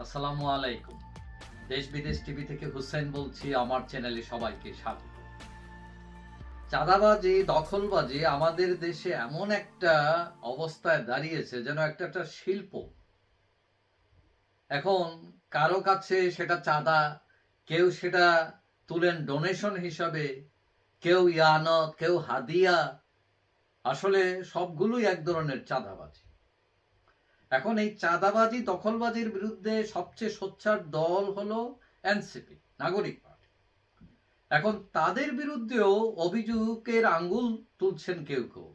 আসসালামু আলাইকুম। দেশ বিদেশ টিভি থেকে হুসেন বলছি, আমার চ্যানেলে সবাইকে স্বাগত। চাঁদাবাজি, দখলবাজি আমাদের দেশে এমন একটা অবস্থায় দাঁড়িয়েছে যেন একটা একটা শিল্প। এখন কারও কাছে সেটা চাঁদা, কেউ সেটা তুলেন ডোনেশন হিসাবে, কেউ ইয়ানত, কেউ হাদিয়া, আসলে সবগুলোই এক ধরনের চাঁদাবাজি। এখন এই চাঁদাবাজি, দখলবাজির বিরুদ্ধে সবচেয়ে সোচ্চার দল হলো এনসিপি, নাগরিক পার্টি। এখন তাদের বিরুদ্ধেও অভিযোগের আঙ্গুল তুলছেন কেউ কেউ।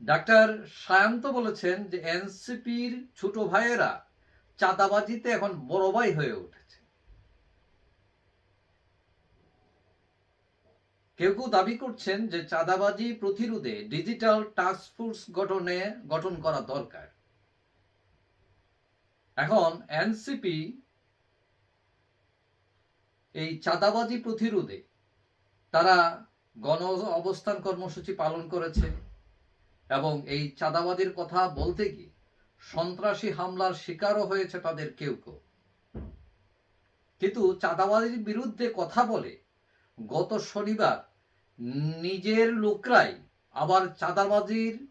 ডাক্তার সায়ন্ত বলেছেন যে এনসিপির ছোট ভাইয়েরা চাঁদাবাজিতে এখন বড় ভাই হয়ে উঠেছে। কেউ কেউ দাবি করছেন যে চাঁদাবাজি প্রতিরোধে ডিজিটাল টাস্ক ফোর্স গঠনে, গঠন করা দরকার। এখন এনসিপি এই চাঁদাবাজি প্রতিরোধে তারা গণ অবস্থান কর্মসূচি পালন করেছে এবং এই চাঁদাবাজির কথা বলতে গিয়ে সন্ত্রাসী হামলার শিকারও হয়েছে তাদের কেউ কেউ। কিন্তু চাঁদাবাজির বিরুদ্ধে কথা বলে গত শনিবার নিজের লোকরাই আবার চাঁদাবাজির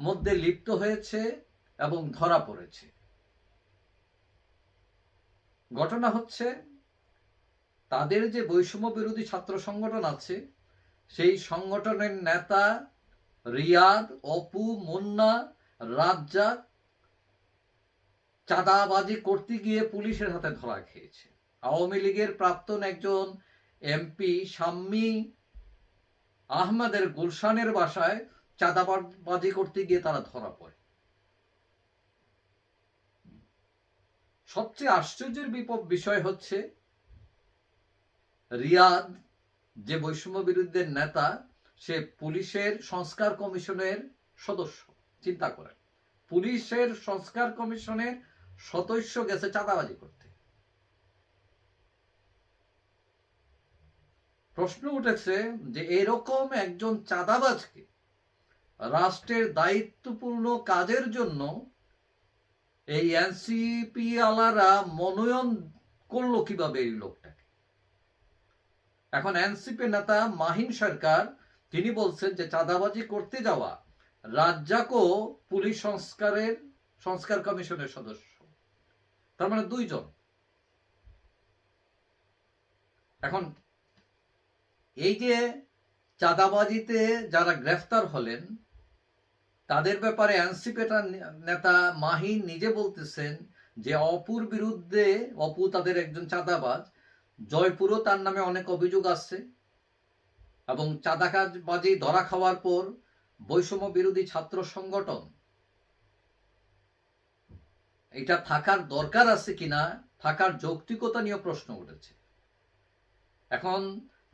মধ্যে লিপ্ত হয়েছে এবং ধরা পড়েছে। ঘটনা হচ্ছে, তাদের যে বৈষম্য বিরোধী ছাত্র সংগঠন আছে, সেই সংগঠনের নেতা রিয়াদ, অপু, মুন্না, রাজ্জাক চাঁদাবাজি করতে গিয়ে পুলিশের হাতে ধরা খেয়েছে। আওয়ামী লীগের প্রাক্তন একজন এমপি শাম্মী আহমদের গুলশানের বাসায় চাঁদাবাজি করতে গিয়ে তারা ধরা পড়ে। সবচেয়ে আশ্চর্যের বিপদ বিষয় হচ্ছে, রিয়াদ যে বৈষম্য বিরুদ্ধের নেতা, সে পুলিশের সংস্কার কমিশনের সদস্য, চিন্তা করেন। পুলিশের সংস্কার কমিশনের সদস্য গেছে চাঁদাবাজি করতে। প্রশ্ন উঠেছে যে এরকম একজন চাঁদাবাজকে রাষ্ট্রের দায়িত্বপূর্ণ কাজের জন্য এই এনসিপি আলারা মনোনয়ন করল কীভাবে এই লোকটাকে? এখন এনসিপি নেতা মাহিন সরকার, তিনি বলছেন যে চাঁদাবাজি করতে যাওয়া রাজ্জাকও পুলিশ সংস্কারের, সংস্কার কমিশনের সদস্য। তার মানে দুইজন। এখন এই যে চাঁদাবাজিতে যারা গ্রেফতার হলেন, তাদের ব্যাপারে এনসিপি নেতা মাহিন নিজে বলতেছেন যে অপুর বিরুদ্ধে, অপু তাদের একজন চাঁদাবাজ, জয়পুরও তার নামে অনেক অভিযোগ আছে এবং চাঁদাবাজি, ধরা খাওয়ার পর বৈষম্য বিরোধী ছাত্র সংগঠন। এটা থাকার দরকার আছে কিনা, থাকার যৌক্তিকতা নিয়ে প্রশ্ন উঠেছে। এখন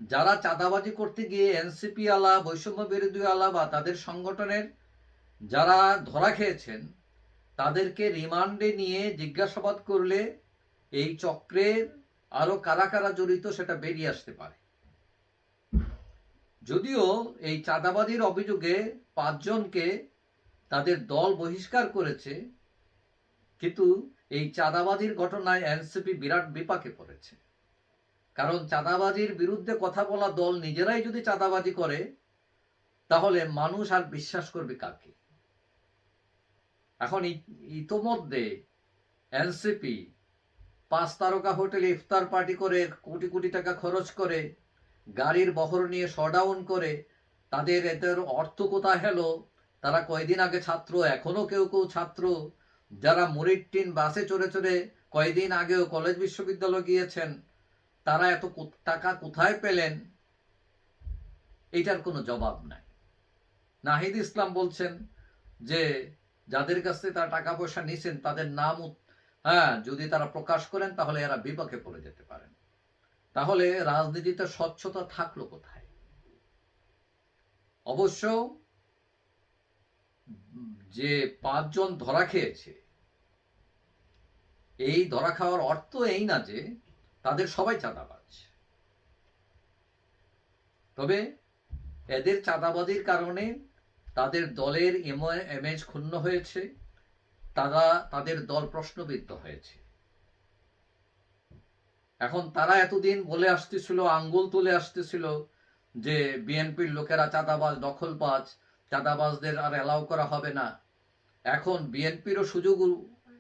যারা চাঁদাবাজি করতে গিয়ে এনসিপি আলা, বৈষম্য বিরোধী আলা বা তাদের সংগঠনের যারা ধরা খেয়েছেন, তাদেরকে রিমান্ডে নিয়ে জিজ্ঞাসাবাদ করলে এই চক্রের আরও কারা কারা জড়িত সেটা বেরিয়ে আসতে পারে। যদিও এই চাঁদাবাজির অভিযোগে পাঁচজনকে তাদের দল বহিষ্কার করেছে, কিন্তু এই চাঁদাবাজির ঘটনায় এনসিপি বিরাট বিপাকে পড়েছে। কারণ চাঁদাবাজির বিরুদ্ধে কথা বলা দল নিজেরাই যদি চাঁদাবাজি করে, তাহলে মানুষ আর বিশ্বাস করবে কাকে? এখন ইতোমধ্যে এনসিপি পাঁচ তারকা হোটেলে ইফতার পার্টি করে, কোটি কোটি টাকা খরচ করে, গাড়ির বহর নিয়ে শডাউন করে, তাদের এদের অর্থ কোথায় হেলো? তারা কয়দিন আগে ছাত্র, এখনও কেউ কেউ ছাত্র। যারা মুড়ির টিন বাসে চড়ে চড়ে কয়দিন আগেও কলেজ বিশ্ববিদ্যালয় গিয়েছেন তারা এত টাকা কোথায় পেলেন? এটার কোনো জবাব নাই। নাহিদ ইসলাম বলছেন যে, যাদের কাছে তারা টাকা পয়সা নিছেন, তাদের নাম হ্যাঁ যদি তারা প্রকাশ করেন, তাহলে এরা বিপক্ষে পড়ে যেতে পারেন। তাহলে রাজনীতিতে স্বচ্ছতা থাকল কোথায়? অবশ্য যে পাঁচজন ধরা খেয়েছে, এই ধরা খাওয়ার অর্থ এই না যে তাদের সবাই চাঁদাবাজ। তবে এদের চাঁদাবাজির কারণে তাদের দলের ইমেজ ক্ষুণ্ণ হয়েছে, তারা, তাদের দল প্রশ্নবিদ্ধ হয়েছে। এখন তারা এতদিন বলে আসতেছিল, আঙ্গুল তুলে আসতেছিল যে বিএনপির লোকেরা চাঁদাবাজ দখল দখলবাজ, চাঁদাবাজদের আর অ্যালাউ করা হবে না। এখন বিএনপিরও সুযোগ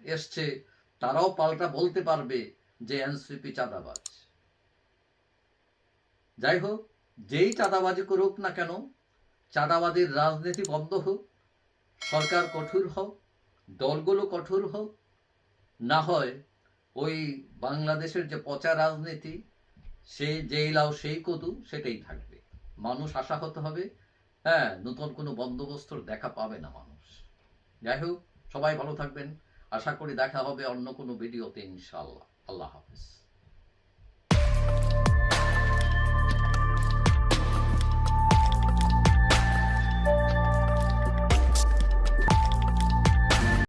এসছে, তারাও পাল্টা বলতে পারবে যে এনসিপি চাঁদাবাজ। যাই হোক, যেই চাঁদাবাজি করুক না কেন, চাঁদাবাজির রাজনীতি বন্ধ হোক, সরকার কঠোর হোক, দলগুলো কঠোর হোক, না হয় ওই বাংলাদেশের যে পচা রাজনীতি সেই যেই লাও সেই কদু, সেটাই থাকবে। মানুষ আশাহত হবে হ্যাঁ নতুন কোনো বন্দোবস্তর দেখা পাবে না মানুষ। যাই হোক, সবাই ভালো থাকবেন। আশা করি দেখা হবে অন্য কোনো ভিডিওতে ইনশাআল্লাহ। আল্লাহ হাফিজ